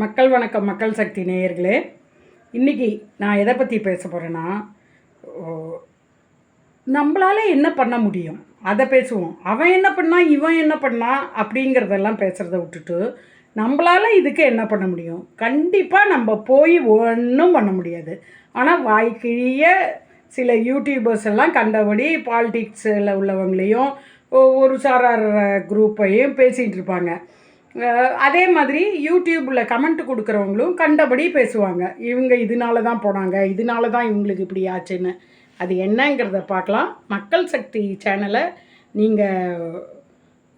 மக்கள் வணக்கம் மக்கள் சக்தி நேயர்களே. இன்றைக்கி நான் எதை பற்றி பேச போகிறேன்னா நம்மளால் என்ன பண்ண முடியும்? அதை பேசுவோம். அவன் என்ன பண்ணா இவன் என்ன பண்ணா அப்படிங்கிறதெல்லாம் பேசுகிறத விட்டுட்டு நம்மளால் இதுக்கு என்ன பண்ண முடியும்? கண்டிப்பாக நம்ம போய் ஒன்றும் பண்ண முடியாது. ஆனால் வாய்க்கிழிய சில யூடியூபர்ஸ் எல்லாம் கண்டபடி பாலிடிக்ஸில் உள்ளவங்களையும் ஒரு சாரார் குரூப்பையும் பேசிகிட்டு இருப்பாங்க. அதே மாதிரி யூடியூப்பில் கமெண்ட் கொடுக்குறவங்களும் கண்டபடி பேசுவாங்க. இவங்க இதனால தான் போனாங்க இதனால தான் இவங்களுக்கு இப்படி ஆச்சுன்னு. அது என்னங்கிறத பார்க்கலாம். மக்கள் சக்தி சேனலை நீங்கள்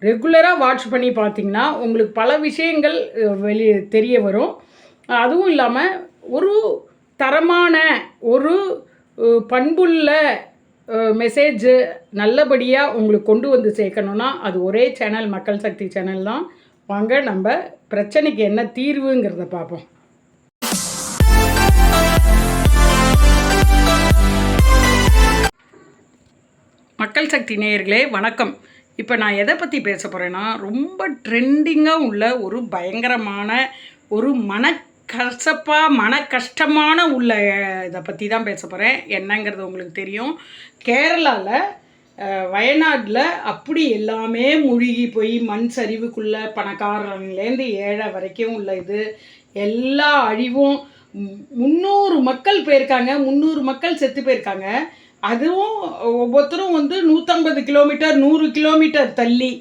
ரெகுலராக வாட்ச் பண்ணி பார்த்தீங்கன்னா உங்களுக்கு பல விஷயங்கள் வெளியே வெளி தெரிய வரும். அதுவும் இல்லாமல் ஒரு தரமான ஒரு பண்புள்ள மெசேஜ் நல்லபடியாக உங்களுக்கு கொண்டு வந்து சேர்க்கணுன்னா அது ஒரே சேனல் மக்கள் சக்தி சேனல் தான். வாங்க நம்ம பிரச்சனைக்கு என்ன தீர்வுங்கிறத பார்ப்போம். மக்கள் சக்தி நேயர்களே வணக்கம். இப்போ நான் எதை பற்றி பேச போகிறேன்னா ரொம்ப ட்ரெண்டிங்காக உள்ள ஒரு பயங்கரமான ஒரு மன கசப்பாக மன கஷ்டமான உள்ள இதை பற்றி தான் பேச போகிறேன் என்னங்கிறது உங்களுக்கு தெரியும். கேரளாவில் வயநாட்டில் அப்படி எல்லாமே மூழ்கி போய் மண் சரிவுக்குள்ளே பணக்காரங்கலேருந்து ஏழை வரைக்கும் உள்ள இது எல்லா அழிவும் முந்நூறு மக்கள் போயிருக்காங்க முந்நூறு மக்கள் செத்து போயிருக்காங்க. அதுவும் ஒவ்வொருத்தரும் வந்து நூற்றம்பது கிலோமீட்டர் நூறு கிலோமீட்டர் தள்ளி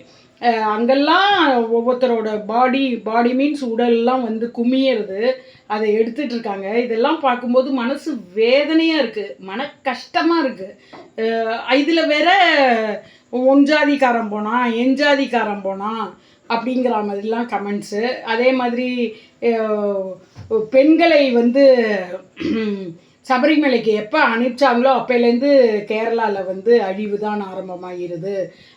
அங்கெல்லாம் ஒவ்வொருத்தரோட பாடி பாடி மீன்ஸ் உடல்லாம் வந்து குமியறது. அதை எடுத்துட்டு இருக்காங்க. இதெல்லாம் பார்க்கும்போது மனசு வேதனையாக இருக்குது மன கஷ்டமாக இருக்குது இதில் வேற ஒஞ்சாதிக்காரன் போனால் எஞ்சாதிக்காரன் போனால் அப்படிங்கிற மாதிரிலாம் கமெண்ட்ஸு அதே மாதிரி பெண்களை வந்து சபரிமலைக்கு எப்போ அனுப்பிச்சாங்களோ அப்போலேருந்து கேரளாவில் வந்து அழிவு தான் ஆரம்பமாகிடுது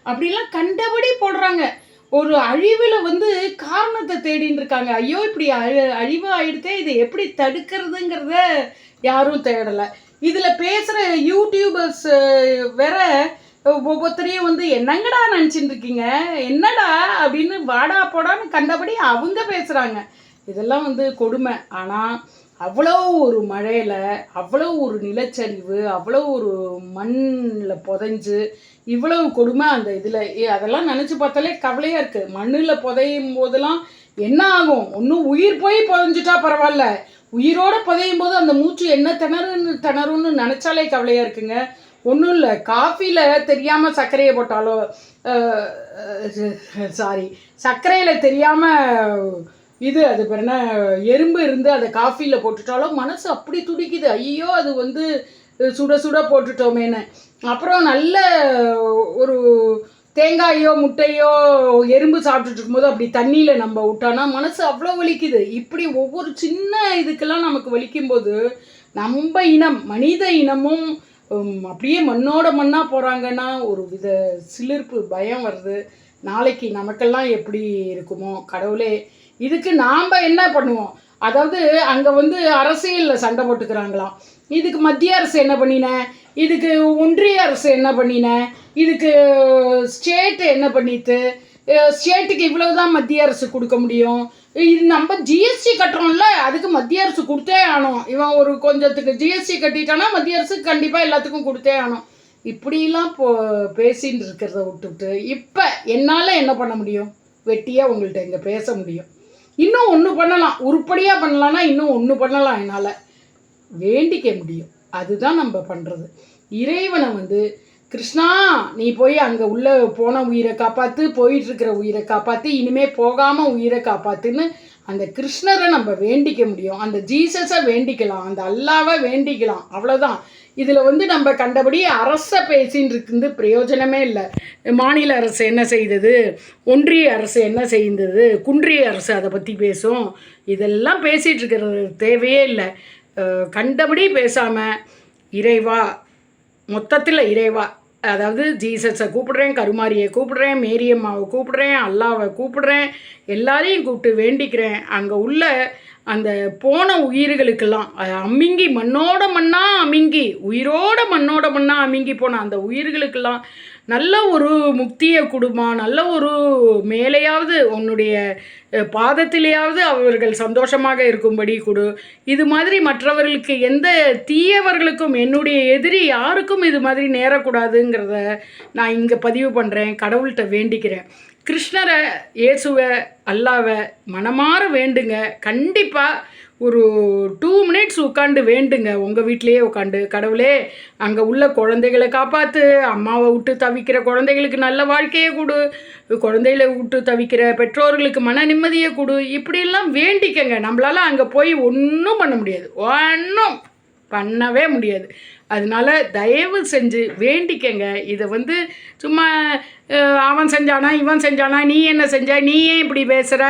அப்படிலாம் கண்டபடி போடுறாங்க. ஒரு அழிவில் வந்து காரணத்தை தேடின்னு இருக்காங்க. ஐயோ இப்படி அழி அழிவு ஆயிடுத்தே இதை எப்படி தடுக்கிறதுங்கிறத யாரும் தேடலை. இதில் பேசுகிற யூடியூபர்ஸ் வேற ஒவ்வொருத்தரையும் வந்து என்னங்கடா நினச்சிட்டு இருக்கீங்க? என்னடா? அப்படின்னு வாடா போடான்னு கண்டபடி அவங்க பேசுகிறாங்க இதெல்லாம் வந்து கொடுமை. ஆனால் அவ்வளோ ஒரு மழையில் அவ்வளோ ஒரு நிலச்சரிவு அவ்வளோ ஒரு மண்ணில் புதைஞ்சு இவ்வளவு கொடுமை அந்த இதில். அதெல்லாம் நினச்சி பார்த்தாலே கவலையாக இருக்குது மண்ணில் புதையும் போதெல்லாம் என்ன ஆகும்? ஒன்றும் உயிர் போய் புதைஞ்சிட்டா பரவாயில்ல. உயிரோட புதையும் போது அந்த மூச்சு என்ன திணறுன்னு திணறுன்னு நினச்சாலே கவலையாக இருக்குங்க. ஒன்றும் இல்லை. காஃபியில் தெரியாமல் சர்க்கரையை போட்டாலோ சாரி சர்க்கரையில் தெரியாமல் இது அது பேர் என்ன? எறும்பு இருந்து அதை காஃபியில் போட்டுட்டாலும் மனசு அப்படி துடிக்குது. ஐயோ அது வந்து சுட சுட போட்டுட்டோமேன்னு. அப்புறம் நல்ல ஒரு தேங்காயோ முட்டையோ எறும்பு சாப்பிட்டுட்டு இருக்கும்போது அப்படி தண்ணியில் நம்ம விட்டோன்னா மனசு அவ்வளோ வலிக்குது. இப்படி ஒவ்வொரு சின்ன இதுக்கெல்லாம் நமக்கு வலிக்கும்போது நம்ம இனம் மனித இனமும் அப்படியே மண்ணோட மண்ணாக போகிறாங்கன்னா ஒரு வித சிலிர்ப்பு பயம் வருது. நாளைக்கு நமக்கெல்லாம் எப்படி இருக்குமோ? கடவுளே இதுக்கு நாம் என்ன பண்ணுவோம்? அதாவது அங்கே வந்து அரசியலில் சண்டை போட்டுக்கிறாங்களாம். இதுக்கு மத்திய அரசு என்ன பண்ணின? இதுக்கு ஒன்றிய அரசு என்ன பண்ணின? இதுக்கு ஸ்டேட்டு என்ன பண்ணிட்டு ஸ்டேட்டுக்கு இவ்வளவுதான் மத்திய அரசு கொடுக்க முடியும். இது நம்ம ஜிஎஸ்டி கட்டுறோம்ல அதுக்கு மத்திய அரசு கொடுத்தே ஆகணும். இவன் ஒரு கொஞ்சத்துக்கு ஜிஎஸ்டி கட்டிட்டானா மத்திய அரசு கண்டிப்பாக எல்லாத்துக்கும் கொடுத்தே ஆகணும். இப்படிலாம் போ பேசின்னு இருக்கிறத விட்டுவிட்டு இப்போ என்னால் என்ன பண்ண முடியும்? வெட்டியாக உங்கள்கிட்ட இங்கே பேச முடியும். இன்னும் ஒன்று பண்ணலாம். உருப்படியாக பண்ணலான்னா இன்னும் ஒன்று பண்ணலாம் என்னால். வேண்டிக்க முடியும். அதுதான் நம்ம பண்ணுறது இறைவனை வந்து கிருஷ்ணா நீ போய் அங்கே உள்ள போன உயிரை காப்பாற்று போயிட்டு இருக்கிற உயிரை காப்பாற்று இனிமே போகாமல் உயிரை காப்பாற்றுன்னு அந்த கிருஷ்ணரை நம்ம வேண்டிக்க முடியும். அந்த ஜீசஸை வேண்டிக்கலாம். அந்த அல்லாவை வேண்டிக்கலாம். அவ்வளோதான் இதில் வந்து நம்ம கண்டபடி அரசை பேசின்னு இருக்குது. பிரயோஜனமே இல்லை. மாநில அரசு என்ன செய்தது? ஒன்றிய அரசு என்ன செய்தது? குன்றிய அரசு அதை பற்றி பேசும். இதெல்லாம் பேசிகிட்டு இருக்கிறது தேவையே இல்லை. கண்டபடி பேசாமல் இறைவா மொத்தத்தில் இறைவா அதாவது ஜீசஸை கூப்பிடுறேன் கருமாரியை கூப்பிடுறேன் மேரியம்மாவை கூப்பிடுறேன் அல்லாவை கூப்பிடுறேன் எல்லாரையும் கூப்பிட்டு வேண்டிக்கிறேன். அங்கே உள்ள அந்த போன உயிர்களுக்கெல்லாம் அமிங்கி மண்ணோட மண்ணாக அமிங்கி உயிரோட மண்ணோட மண்ணாக அமிங்கி போன அந்த உயிர்களுக்கெல்லாம் நல்ல ஒரு முக்தியை கொடுமா நல்ல ஒரு மேலேயாவது உன்னுடைய பாதத்திலேயாவது அவர்கள் சந்தோஷமாக இருக்கும்படி கொடு. இது மாதிரி மற்றவர்களுக்கு எந்த தீயவர்களுக்கும் என்னுடைய எதிரி யாருக்கும் இது மாதிரி நேரக்கூடாதுங்கிறத நான் இங்கே பதிவு பண்ணுறேன் கடவுள்கிட்ட வேண்டிக்கிறேன். கிருஷ்ணரை இயேசுவை அல்லாவை மனமாற வேண்டுங்க. கண்டிப்பாக ஒரு டூ மினிட்ஸ் உட்காந்து வேண்டுங்க. உங்கள் வீட்டிலேயே உட்காந்து கடவுளே அங்கே உள்ள குழந்தைகளை காப்பாற்று அம்மாவை விட்டு தவிக்கிற குழந்தைகளுக்கு நல்ல வாழ்க்கையை கொடு. குழந்தைகளை விட்டு தவிக்கிற பெற்றோர்களுக்கு மன நிம்மதியை கொடு. இப்படியெல்லாம் வேண்டிக்கங்க. நம்மளால் அங்கே போய் ஒன்றும் பண்ண முடியாது. ஒன்றும் பண்ணவே முடியாது. அதனால தயவு செஞ்சு வேண்டிக்கங்க. இதை வந்து சும்மா அவன் செஞ்சானா இவன் செஞ்சானா நீ என்ன செஞ்ச நீ ஏன் இப்படி பேசுகிற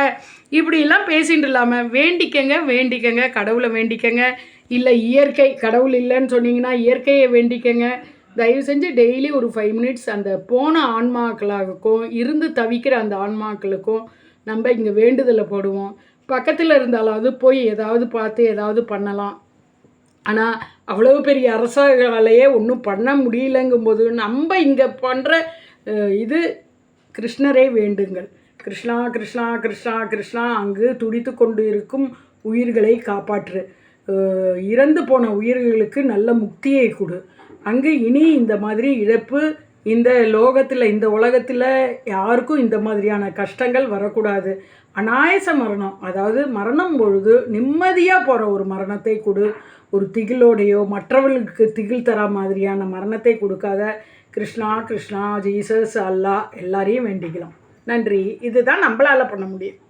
இப்படிலாம் பேசிட்டு இல்லாமல் வேண்டிக்கங்க வேண்டிக்கங்க கடவுளை வேண்டிக்கங்க. இல்லை இயற்கை கடவுள் இல்லைன்னு சொன்னீங்கன்னா இயற்கையை வேண்டிக்கங்க. தயவு செஞ்சு டெய்லி ஒரு ஃபைவ் மினிட்ஸ் அந்த போன ஆன்மாக்களாகக்கும் இருந்து தவிக்கிற அந்த ஆன்மாக்களுக்கும் நம்ம இங்கே வேண்டுதலை போடுவோம். பக்கத்தில் இருந்தாலாவது போய் ஏதாவது பார்த்து ஏதாவது பண்ணலாம். ஆனால் அவ்வளவு பெரிய அரசாலையே ஒன்றும் பண்ண முடியலங்கும்போது நம்ம இங்கே பண்ணுற இது கிருஷ்ணரே வேண்டுங்கள். கிருஷ்ணா கிருஷ்ணா கிருஷ்ணா கிருஷ்ணா அங்கு துடித்து கொண்டு இருக்கும் உயிர்களை காப்பாற்று. இறந்து போன உயிர்களுக்கு நல்ல முக்தியை கொடு. அங்கு இனி இந்த மாதிரி இழப்பு இந்த லோகத்தில் இந்த உலகத்தில் யாருக்கும் இந்த மாதிரியான கஷ்டங்கள் வரக்கூடாது. அநாயச மரணம் அதாவது மரணம் பொழுது நிம்மதியாக போகிற ஒரு மரணத்தை கொடு. ஒரு திகிலோடையோ மற்றவர்களுக்கு திகில் தரா மாதிரியான மரணத்தை கொடுக்காத கிருஷ்ணா கிருஷ்ணா ஜீசஸ் அல்லா எல்லாரையும் வேண்டிக்கலாம். நன்றி. இதுதான் நம்மளால் பண்ண முடியும்.